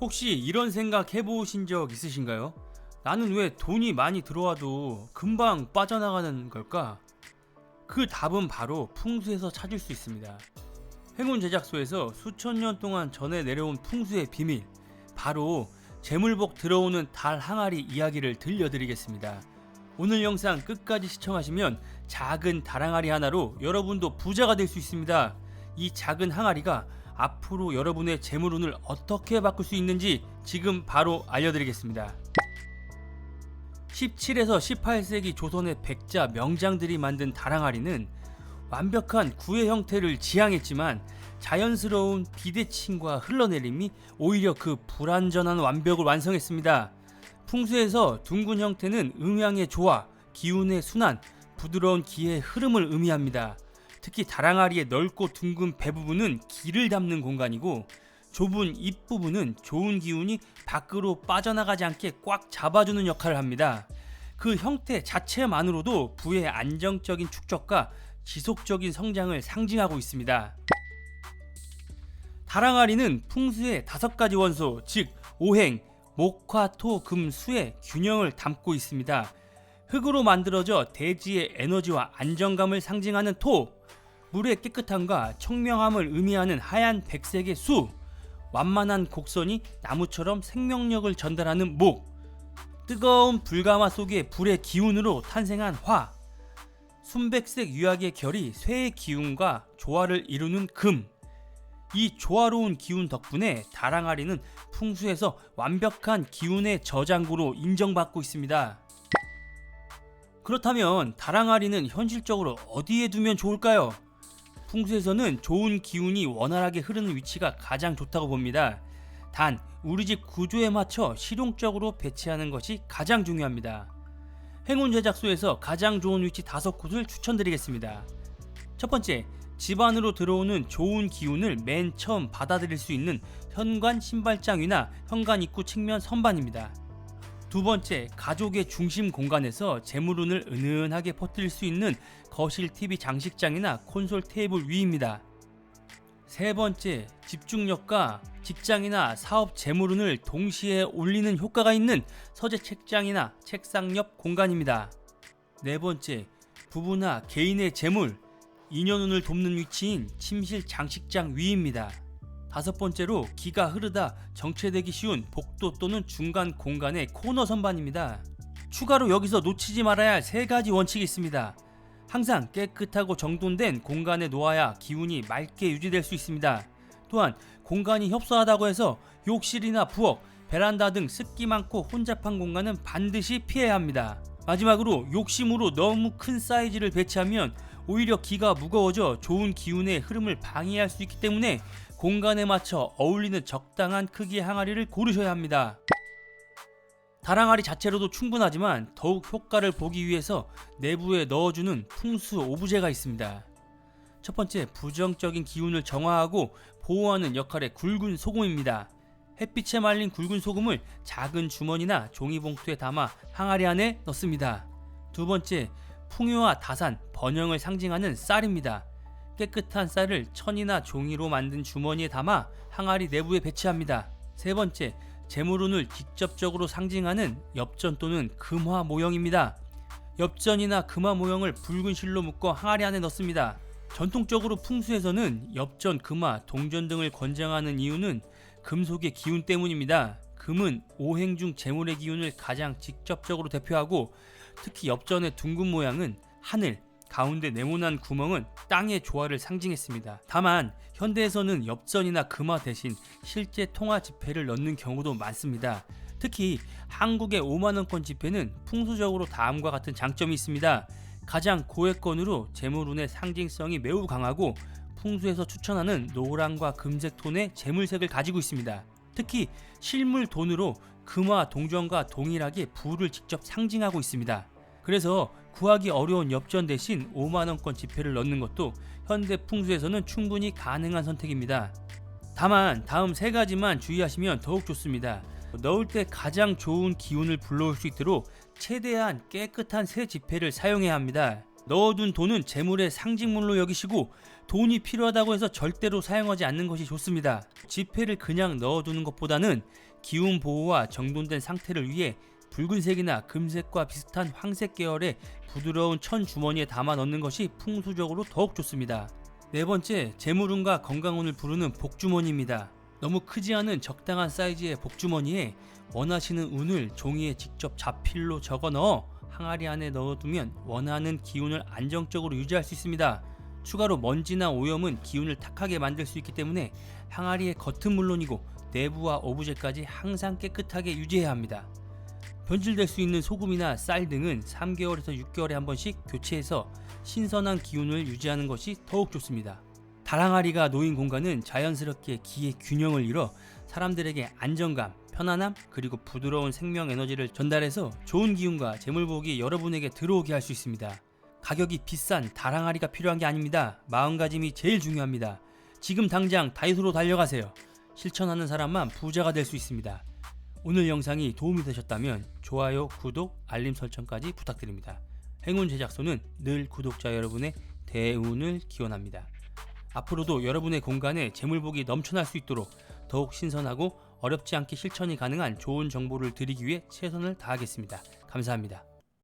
혹시 이런 생각 해보신 적 있으신가요? 나는 왜 돈이 많이 들어와도 금방 빠져나가는 걸까? 그 답은 바로 풍수에서 찾을 수 있습니다. 행운 제작소에서 수천 년 동안 전해 내려온 풍수의 비밀, 바로 재물복 들어오는 달 항아리 이야기를 들려드리겠습니다. 오늘 영상 끝까지 시청하시면 작은 달 항아리 하나로 여러분도 부자가 될 수 있습니다. 이 작은 항아리가 앞으로 여러분의 재물운을 어떻게 바꿀 수 있는지 지금 바로 알려드리겠습니다. 17에서 18세기 조선의 백자 명장들이 만든 다랑아리는 완벽한 구의 형태를 지향했지만 자연스러운 비대칭과 흘러내림이 오히려 그 불완전한 완벽을 완성했습니다. 풍수에서 둥근 형태는 음양의 조화, 기운의 순환, 부드러운 기의 흐름을 의미합니다. 특히 다랑아리의 넓고 둥근 배 부분은 기를 담는 공간이고 좁은 입 부분은 좋은 기운이 밖으로 빠져나가지 않게 꽉 잡아주는 역할을 합니다. 그 형태 자체만으로도 부의 안정적인 축적과 지속적인 성장을 상징하고 있습니다. 다랑아리는 풍수의 다섯 가지 원소, 즉 오행, 목화, 토, 금, 수의 균형을 담고 있습니다. 흙으로 만들어져 대지의 에너지와 안정감을 상징하는 토, 물의 깨끗함과 청명함을 의미하는 하얀 백색의 수, 완만한 곡선이 나무처럼 생명력을 전달하는 목, 뜨거운 불가마 속의 불의 기운으로 탄생한 화, 순백색 유약의 결이 쇠의 기운과 조화를 이루는 금. 이 조화로운 기운 덕분에 다랑아리는 풍수에서 완벽한 기운의 저장고로 인정받고 있습니다. 그렇다면 다랑아리는 현실적으로 어디에 두면 좋을까요? 풍수에서는 좋은 기운이 원활하게 흐르는 위치가 가장 좋다고 봅니다. 단 우리 집 구조에 맞춰 실용적으로 배치하는 것이 가장 중요합니다. 행운 제작소에서 가장 좋은 위치 다섯 곳을 추천드리겠습니다. 첫 번째, 집 안으로 들어오는 좋은 기운을 맨 처음 받아들일 수 있는 현관 신발장 위나 현관 입구 측면 선반입니다. 두 번째, 가족의 중심 공간에서 재물운을 은은하게 퍼뜨릴 수 있는 거실 TV 장식장이나 콘솔 테이블 위입니다. 세 번째, 집중력과 직장이나 사업 재물운을 동시에 올리는 효과가 있는 서재 책장이나 책상 옆 공간입니다. 네 번째, 부부나 개인의 재물, 인연운을 돕는 위치인 침실 장식장 위입니다. 다섯 번째로 기가 흐르다 정체되기 쉬운 복도 또는 중간 공간의 코너 선반입니다. 추가로 여기서 놓치지 말아야 할 세 가지 원칙이 있습니다. 항상 깨끗하고 정돈된 공간에 놓아야 기운이 맑게 유지될 수 있습니다. 또한 공간이 협소하다고 해서 욕실이나 부엌, 베란다 등 습기 많고 혼잡한 공간은 반드시 피해야 합니다. 마지막으로 욕심으로 너무 큰 사이즈를 배치하면 오히려 기가 무거워져 좋은 기운의 흐름을 방해할 수 있기 때문에 공간에 맞춰 어울리는 적당한 크기의 항아리를 고르셔야 합니다. 다랑아리 자체로도 충분하지만 더욱 효과를 보기 위해서 내부에 넣어주는 풍수 오브제가 있습니다. 첫 번째, 부정적인 기운을 정화하고 보호하는 역할의 굵은 소금입니다. 햇빛에 말린 굵은 소금을 작은 주머니나 종이봉투에 담아 항아리 안에 넣습니다. 두 번째, 풍요와 다산, 번영을 상징하는 쌀입니다. 깨끗한 쌀을 천이나 종이로 만든 주머니에 담아 항아리 내부에 배치합니다. 세 번째, 재물운을 직접적으로 상징하는 엽전 또는 금화 모형입니다. 엽전이나 금화 모형을 붉은 실로 묶어 항아리 안에 넣습니다. 전통적으로 풍수에서는 엽전, 금화, 동전 등을 권장하는 이유는 금속의 기운 때문입니다. 금은 오행 중 재물의 기운을 가장 직접적으로 대표하고 특히 엽전의 둥근 모양은 하늘, 가운데 네모난 구멍은 땅의 조화를 상징했습니다. 다만 현대에서는 엽전이나 금화 대신 실제 통화 지폐를 넣는 경우도 많습니다. 특히 한국의 5만원권 지폐는 풍수적으로 다음과 같은 장점이 있습니다. 가장 고액권으로 재물운의 상징성이 매우 강하고 풍수에서 추천하는 노랑과 금색 톤의 재물색을 가지고 있습니다. 특히 실물 돈으로 금화 동전과 동일하게 부를 직접 상징하고 있습니다. 그래서 구하기 어려운 엽전 대신 5만원권 지폐를 넣는 것도 현대 풍수에서는 충분히 가능한 선택입니다. 다만 다음 세 가지만 주의하시면 더욱 좋습니다. 넣을 때 가장 좋은 기운을 불러올 수 있도록 최대한 깨끗한 새 지폐를 사용해야 합니다. 넣어둔 돈은 재물의 상징물로 여기시고 돈이 필요하다고 해서 절대로 사용하지 않는 것이 좋습니다. 지폐를 그냥 넣어두는 것보다는 기운 보호와 정돈된 상태를 위해 붉은색이나 금색과 비슷한 황색 계열의 부드러운 천 주머니에 담아 넣는 것이 풍수적으로 더욱 좋습니다. 네 번째, 재물운과 건강운을 부르는 복주머니입니다. 너무 크지 않은 적당한 사이즈의 복주머니에 원하시는 운을 종이에 직접 자필로 적어 넣어 항아리 안에 넣어두면 원하는 기운을 안정적으로 유지할 수 있습니다. 추가로 먼지나 오염은 기운을 탁하게 만들 수 있기 때문에 항아리의 겉은 물론이고 내부와 오브제까지 항상 깨끗하게 유지해야 합니다. 변질될 수 있는 소금이나 쌀 등은 3개월에서 6개월에 한 번씩 교체해서 신선한 기운을 유지하는 것이 더욱 좋습니다. 다랑아리가 놓인 공간은 자연스럽게 기의 균형을 이뤄 사람들에게 안정감, 편안함, 그리고 부드러운 생명 에너지를 전달해서 좋은 기운과 재물복이 여러분에게 들어오게 할 수 있습니다. 가격이 비싼 다랑아리가 필요한 게 아닙니다. 마음가짐이 제일 중요합니다. 지금 당장 다이소로 달려가세요. 실천하는 사람만 부자가 될 수 있습니다. 오늘 영상이 도움이 되셨다면 좋아요, 구독, 알림 설정까지 부탁드립니다. 행운 제작소는 늘 구독자 여러분의 대운을 기원합니다. 앞으로도 여러분의 공간에 재물복이 넘쳐날 수 있도록 더욱 신선하고 어렵지 않게 실천이 가능한 좋은 정보를 드리기 위해 최선을 다하겠습니다. 감사합니다.